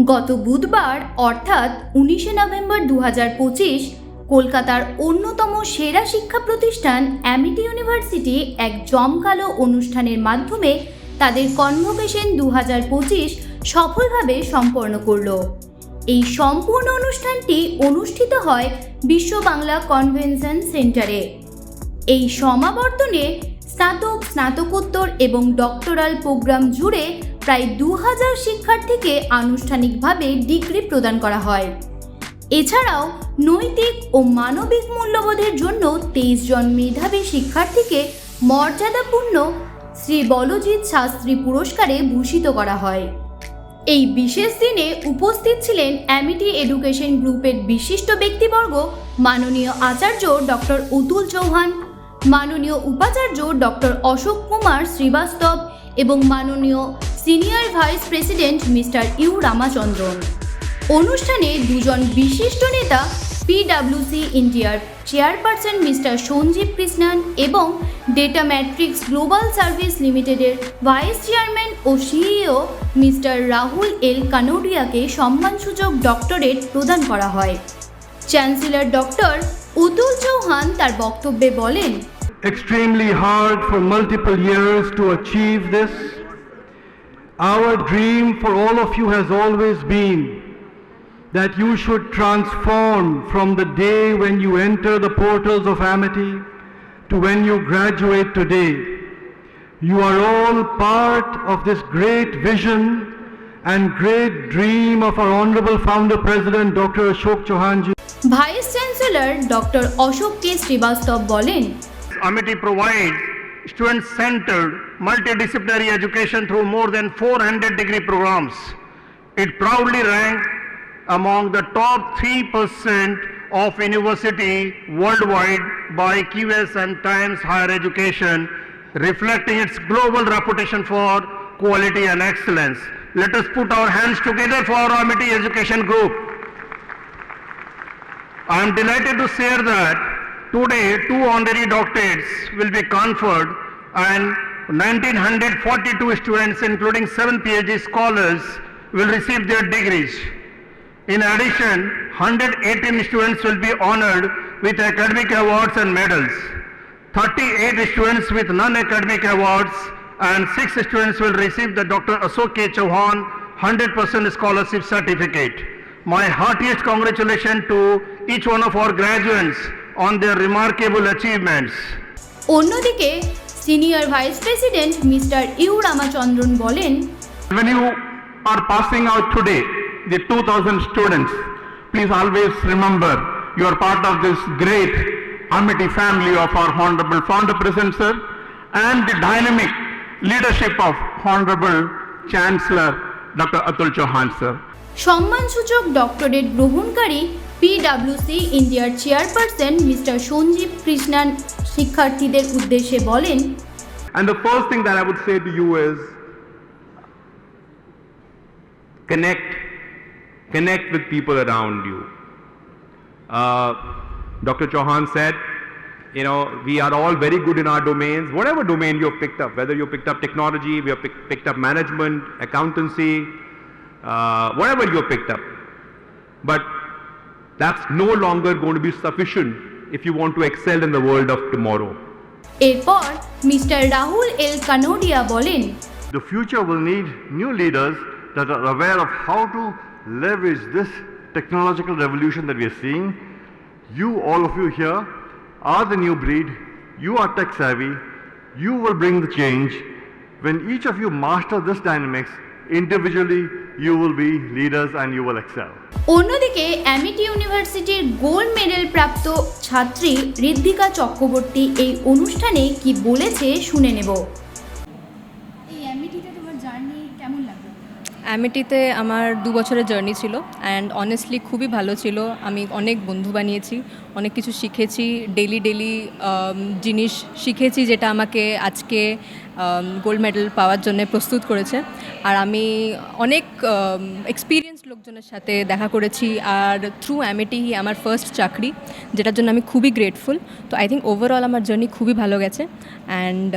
গত বুধবার, অর্থাৎ উনিশে নভেম্বর দু পঁচিশ, কলকাতার অন্যতম সেরা শিক্ষা প্রতিষ্ঠান অ্যামিটি ইউনিভার্সিটি এক জমকালো অনুষ্ঠানের মাধ্যমে তাদের কনভোকেশন দু সফলভাবে সম্পন্ন করল। এই সম্পূর্ণ অনুষ্ঠানটি অনুষ্ঠিত হয় বিশ্ব বাংলা কনভেনশন সেন্টারে। এই সমাবর্তনে স্নাতক, স্নাতকোত্তর এবং ডক্টরাল প্রোগ্রাম জুড়ে প্রায় দু হাজার শিক্ষার্থীকে আনুষ্ঠানিকভাবে ডিগ্রি প্রদান করা হয়। এছাড়াও নৈতিক ও মানবিক মূল্যবোধের জন্য তেইশ জন মেধাবী শিক্ষার্থীকে মর্যাদাপূর্ণ শ্রী বলজিৎ শাস্ত্রী পুরস্কারে ভূষিত করা হয়। এই বিশেষ দিনে উপস্থিত ছিলেন অ্যামিটি এডুকেশন গ্রুপের বিশিষ্ট ব্যক্তিবর্গ মাননীয় আচার্য ডক্টর অতুল চৌহান, মাননীয় উপাচার্য ডক্টর অশোক কুমার শ্রীবাস্তব এবং মাননীয় senior vice president mister U Ramachandran অনুষ্ঠানে দুজন বিশিষ্ট নেতা পিডাব্লিউসি ইন্ডিয়ার চেয়ারপারসন মিস্টার সঞ্জীব কৃষ্ণান এবং ডেটা ম্যাট্রিক্স গ্লোবাল সার্ভিস লিমিটেডের ভাইস চেয়ারম্যান ও সিইও মিস্টার রাহুল এল কানোডিয়াকে সম্মানসূচক ডক্টরেট প্রদান করা হয় চ্যান্সেলর ডক্টর অতুল চৌহান তার বক্তব্যে বলেন, extremely hard for multiple years to achieve this. Our dream for all of you has always been that you should transform from the day when you enter the portals of Amity to when you graduate today. You are all part of this great vision and great dream of our Honorable Founder President Dr. Ashok Chauhanji. Vice chancellor doctor Ashok K Srivastava বলেন Amity provides student-centered multidisciplinary education through more than 400 degree programs. It proudly ranked among the top 3% of university worldwide by QS and Times Higher Education, reflecting its global reputation for quality and excellence. Let us put our hands together for our Amity Education Group. I am delighted to share that today two honorary doctorates will be conferred and 1942 students including 7 PhD scholars will receive their degrees. In addition, 118 students will be honored with academic awards and medals. 38 students with non-academic awards and 6 students will receive the Dr. Ashok K. Chauhan 100% scholarship certificate. My heartiest congratulations to each one of our graduates on their remarkable achievements. অন্যদিকে senior vice president mister U Ramachandran বলেন When you are passing out today, the 2000 students, please always remember you are part of this great Amity family of our Honorable Founder President Sir and the dynamic leadership of Honorable Chancellor Dr. Atul Chauhan Sir. সম্মানসূচক doctorate গ্রহণকারী পিডাব্লিউসি ইন্ডিয়ার chairperson mister Sanjeev Krishnan শিক্ষার্থীদের উদ্দেশ্যে বলেন And the first thing that I would say to you is connect, connect with people around you. Uh, Dr. Chauhan said, you know, we are all very good in our domains, whatever domain you have picked up, whether you picked up technology, we have pick, picked up management, accountancy, uh, whatever you have picked up. But that's no longer going to be sufficient if you want to excel in the world of tomorrow. এরপর mister Rahul L Kanodia বলেন The future will need new leaders that are aware of how to leverage this technological revolution that we are seeing. You, all of you here, are the new breed. You are tech savvy. You will bring the change. When each of you master this dynamics, individually, you will be leaders and you will excel. অন্যদিকে Amity ইউনিভার্সিটির gold medal প্রাপ্ত ছাত্রী ঋদ্ধিকা চক্রবর্তী এই অনুষ্ঠানে কি বলেছে শুনে নেব এই অ্যামিটিতে তোমার জার্নি কেমন লাগল অ্যামিটিতে আমার দু বছরের জার্নি ছিল অ্যান্ড অনেস্টলি খুবই ভালো ছিল। আমি অনেক বন্ধু বানিয়েছি, অনেক কিছু শিখেছি ডেলি ডেলি জিনিস শিখেছি যেটা আমাকে আজকে গোল্ড মেডেল পাওয়ার জন্য প্রস্তুত করেছে। আর আমি অনেক এক্সপিরিয়েন্স লোকজনের সাথে দেখা করেছি, আর থ্রু অ্যামিটি আমার ফার্স্ট চাকরি, যেটার জন্য আমি খুবই গ্রেটফুল তো আই থিঙ্ক ওভারঅল আমার জার্নি খুবই ভালো গেছে অ্যান্ড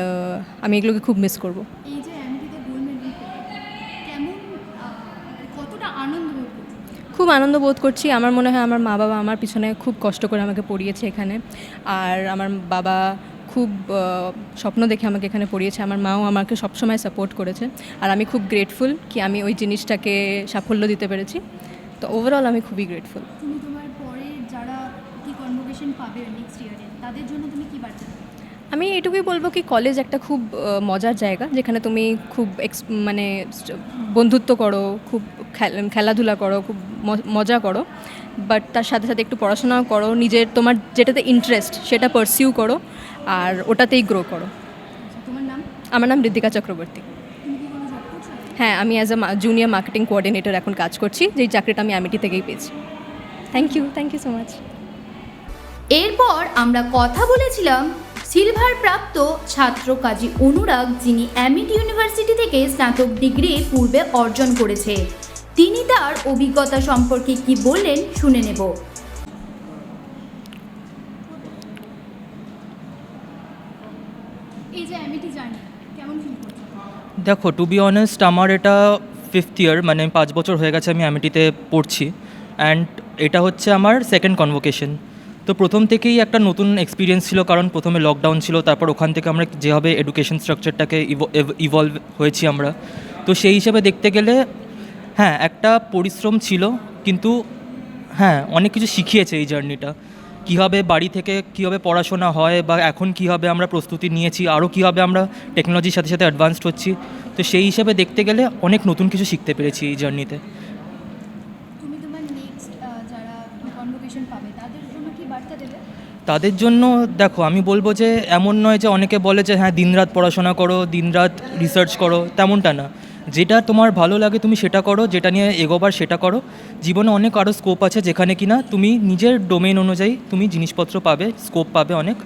আমি এগুলোকে খুব মিস করব এই যে অ্যামিটিতে গোল্ড মেডেল কেমন কত কতটা আনন্দ বোধ করছ? খুব আনন্দ বোধ করছি। আমার মনে হয় আমার মা বাবা আমার পিছনে খুব কষ্ট করে আমাকে পড়িয়েছে এখানে। আর আমার বাবা খুব স্বপ্ন দেখে আমাকে এখানে পড়িয়েছে। আমার মাও আমাকে সবসময় সাপোর্ট করেছে। আর আমি খুব গ্রেটফুল কি আমি ওই জিনিসটাকে সাফল্য দিতে পেরেছি। তো ওভারঅল আমি খুবই গ্রেটফুল তুমি তোমার পরে যারা কি পাবে নেক্সট ইয়ারে তাদের জন্য আমি এটুকুই বলব কি কলেজ একটা খুব মজার জায়গা যেখানে তুমি খুব এক্স মানে বন্ধুত্ব করো খুব খেলাধুলা করো খুব মজা করো বাট তার সাথে সাথে একটু পড়াশোনাও করো নিজের তোমার যেটাতে ইন্টারেস্ট সেটা পারসিউ করো আর ওটাতেই গ্রো করো। আচ্ছা, তোমার নাম? আমার নাম ঋতিকা চক্রবর্তী। হ্যাঁ আমি as a junior marketing coordinator এখন কাজ করছি যেই চাকরিটা আমি আমিটি থেকেই পেয়েছি। Thank you thank you so much এরপর আমরা কথা বলেছিলাম সিলভার প্রাপ্ত ছাত্র কাজী অনুরাগ, যিনি অ্যামিটি ইউনিভার্সিটি থেকে স্নাতক ডিগ্রি পূর্বে অর্জন করেছে। তিনি তার অভিজ্ঞতা সম্পর্কে কি বললেন শুনে নেব। দেখো টু বি অনেস্ট আমার এটা ফিফথ ইয়ার মানে পাঁচ বছর হয়ে গেছে আমি অ্যামিটিতে পড়ছি। অ্যান্ড এটা হচ্ছে আমার সেকেন্ড কনভোকেশন তো প্রথম থেকেই একটা নতুন এক্সপিরিয়েন্স ছিল, কারণ প্রথমে লকডাউন ছিল, তারপর ওখান থেকে আমরা যেভাবে এডুকেশন স্ট্রাকচারটাকে ইভলভ হয়েছি আমরা। তো সেই হিসেবে দেখতে গেলে হ্যাঁ একটা পরিশ্রম ছিল, কিন্তু হ্যাঁ অনেক কিছু শিখিয়েছে এই জার্নিটা কীভাবে বাড়ি থেকে কীভাবে পড়াশোনা হয় বা এখন কীভাবে আমরা প্রস্তুতি নিয়েছি, আরও কীভাবে আমরা টেকনোলজির সাথে সাথে অ্যাডভান্সড হচ্ছি, তো সেই হিসেবে দেখতে গেলে অনেক নতুন কিছু শিখতে পেরেছি এই জার্নিতে তুমি তোমার নেক্সট যারা কনভোকেশন পাবে তাদের জন্য দেখো আমি বলব যে এমন নয় যে অনেকে বলে যে হ্যাঁ দিনরাত পড়াশোনা করো দিনরাত রিসার্চ করো তেমনটা না। যেটা তোমার ভালো লাগে তুমি সেটা করো যেটা নিয়ে এগোবার সেটা করো। জীবনে অনেক আরও স্কোপ আছে যেখানে কিনা তুমি নিজের ডোমেন অনুযায়ী তুমি জিনিসপত্র পাবে স্কোপ পাবে অনেক।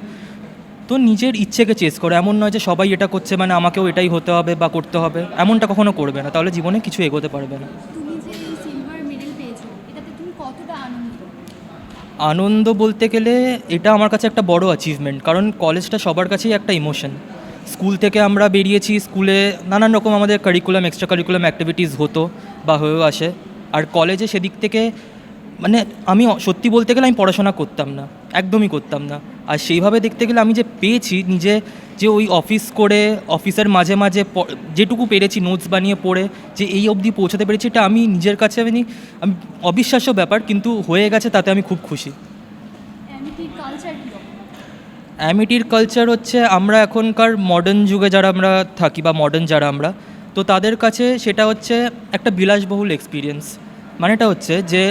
তো নিজের ইচ্ছেকে চেস করো। এমন নয় যে সবাই এটা করছে মানে আমাকেও এটাই হতে হবে বা করতে হবে এমনটা কখনো করবে না। তাহলে জীবনে কিছু এগোতে পারবে না তুমি যে এই সিলভার মেডেল পেয়েছ এটাতে তুমি কতটা আনন্দিত আনন্দ বলতে গেলে এটা আমার কাছে একটা বড় অ্যাচিভমেন্ট কারণ কলেজটা সবার কাছেই একটা ইমোশন স্কুল থেকে আমরা বেরিয়েছি, স্কুলে নানান রকম আমাদের কারিকুলাম এক্সট্রা কারিকুলাম অ্যাক্টিভিটিস হতো বা হয়েও আসে। আর কলেজে সেদিক থেকে মানে আমি সত্যি বলতে গেলে আমি পড়াশোনা করতাম না, একদমই করতাম না। আর সেইভাবে দেখতে গেলে আমি যে পেয়েছি, নিজে যে ওই অফিস করে অফিসের মাঝে মাঝে যেটুকু পেরেছি নোটস বানিয়ে পড়ে যে এই অবধি পৌঁছাতে পেরেছি এটা আমি নিজের কাছে আমি আমি অবিশ্বাস্য ব্যাপার কিন্তু হয়ে গেছে তাতে আমি খুব খুশি। অ্যামিটির কালচার অ্যামিটির কালচার হচ্ছে আমরা এখনকার মডার্ন যুগে যারা আমরা থাকি বা মডার্ন যারা আমরা তো তাদের কাছে সেটা হচ্ছে একটা বিলাসবহুল এক্সপিরিয়েন্স মানেটা হচ্ছে যে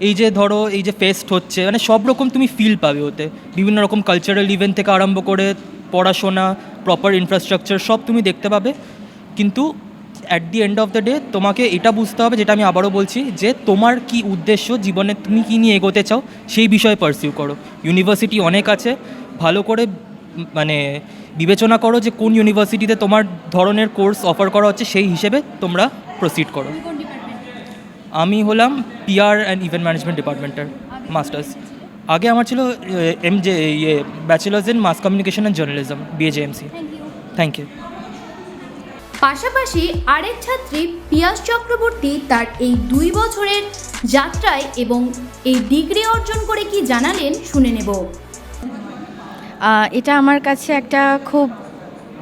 এই যে ধরো এই যে ফেস্ট হচ্ছে মানে সব রকম তুমি ফিল পাবে ওতে। বিভিন্ন রকম কালচারাল ইভেন্ট থেকে আরম্ভ করে পড়াশোনা প্রপার ইনফ্রাস্ট্রাকচার সব তুমি দেখতে পাবে। কিন্তু at the end of the day তোমাকে এটা বুঝতে হবে যেটা আমি আবারও বলছি যে তোমার কি উদ্দেশ্য জীবনে তুমি কী নিয়ে এগোতে চাও সেই বিষয়ে পারসিউ করো। ইউনিভার্সিটি অনেক আছে ভালো করে মানে বিবেচনা করো যে কোন ইউনিভার্সিটিতে তোমার ধরনের কোর্স অফার করা হচ্ছে সেই হিসেবে তোমরা প্রসিড করো। আমি হলাম পিআর অ্যান্ড ইভেন্ট ম্যানেজমেন্ট ডিপার্টমেন্টের মাস্টার্স আগে আমার ছিল এম জে ইয়ে bachelors in mass communication and journalism BAJMC thank you thank you পাশাপাশি আরেক ছাত্রী পিয়াস চক্রবর্তী তার এই দুই বছরের যাত্রায় এবং এই ডিগ্রি অর্জন করে কি জানালেন শুনে নেব। এটা আমার কাছে একটা খুব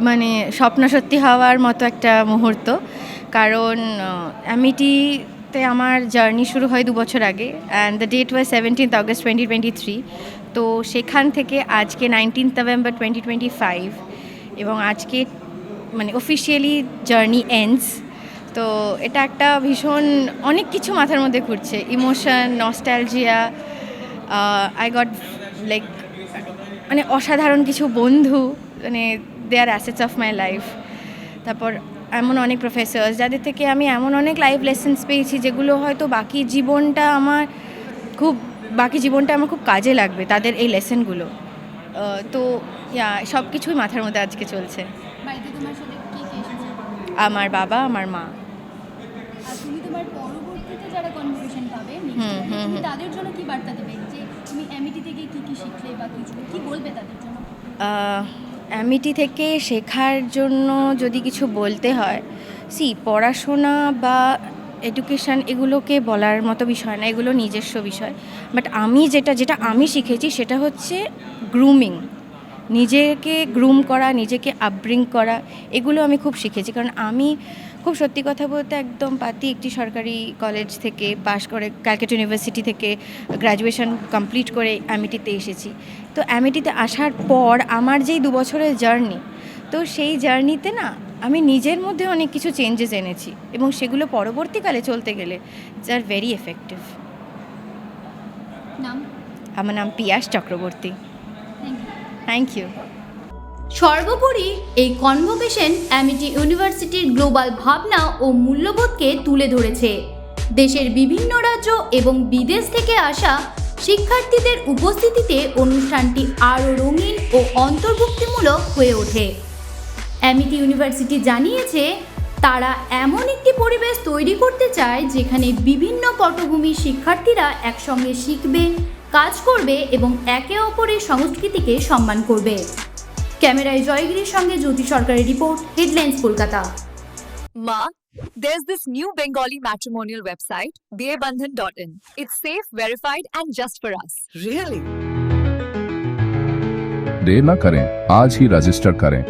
মানে স্বপ্ন সত্যি হওয়ার মতো একটা মুহূর্ত। কারণ অ্যামিটিতে আমার জার্নি শুরু হয় দু বছর আগে and the date was seventeenth August twenty twenty three তো সেখান থেকে আজকে nineteenth November twenty twenty five এবং আজকে মানে অফিসিয়ালি জার্নি এন্ডস তো এটা একটা ভীষণ, অনেক কিছু মাথার মধ্যে ঘুরছে। Emotion nostalgia I got like মানে অসাধারণ কিছু বন্ধু মানে they are assets of my life তারপর এমন অনেক প্রফেসর্স যাদের থেকে আমি এমন অনেক লাইফ লেসেন্স পেয়েছি যেগুলো হয়তো বাকি জীবনটা আমার খুব বাকি জীবনটা আমার খুব কাজে লাগবে তাদের এই লেসেনগুলো তো ইয়া সব কিছুই মাথার মধ্যে আজকে চলছে। আমার বাবা আমার মা। হুম, হুম, হুম। তাদের জন্য কি বার্তা দেবে? যে তুমি অ্যামিটি থেকে কি কি শিখলে বা কিছু কি বলবে তাদের জন্য? অ্যামিটি থেকে শেখার জন্য যদি কিছু বলতে হয়, সি, পড়াশোনা বা এডুকেশান এগুলোকে বলার মতো বিষয় না, এগুলো নিজস্ব বিষয়। বাট আমি যেটা যেটা আমি শিখেছি সেটা হচ্ছে গ্রুমিং নিজেকে গ্রুম করা, নিজেকে আপব্রিং করা, এগুলো আমি খুব শিখেছি। কারণ আমি খুব সত্যি কথা বলতে একদম পাতি একটি সরকারি কলেজ থেকে পাশ করে ক্যালকাটা ইউনিভার্সিটি থেকে গ্র্যাজুয়েশন কমপ্লিট করে অ্যামিটিতে এসেছি। তো অ্যামিটিতে আসার পর আমার যেই দু বছরের জার্নি তো সেই জার্নিতে না আমি নিজের মধ্যে অনেক কিছু চেঞ্জেস এনেছি এবং সেগুলো পরবর্তীকালে চলতে গেলে আর ভেরি এফেক্টিভ নাম? আমার নাম পিয়াস চক্রবর্তী। থ্যাংক ইউ সর্বোপরি এই কনভোকেশন অ্যামিটি ইউনিভার্সিটির গ্লোবাল ভাবনা ও মূল্যবোধকে তুলে ধরেছে। দেশের বিভিন্ন রাজ্য এবং বিদেশ থেকে আসা শিক্ষার্থীদের উপস্থিতিতে অনুষ্ঠানটি আরও রঙিন ও অন্তর্ভুক্তিমূলক হয়ে ওঠে। অ্যামিটি ইউনিভার্সিটি জানিয়েছে, তারা এমন একটি পরিবেশ তৈরি করতে চায় যেখানে বিভিন্ন পটভূমির শিক্ষার্থীরা একসঙ্গে শিখবে, কাজ করবে এবং একে অপরের সংস্কৃতিকে সম্মান করবে। ক্যামেরায় জয়গিরির সঙ্গে জ্যোতি সরকারের report headlines Kolkata Ma, there's this new Bengali matrimonial website, dearbandhan.in. It's safe, verified, and just for us. Really? देर न करें आज ही रजिस्टर करें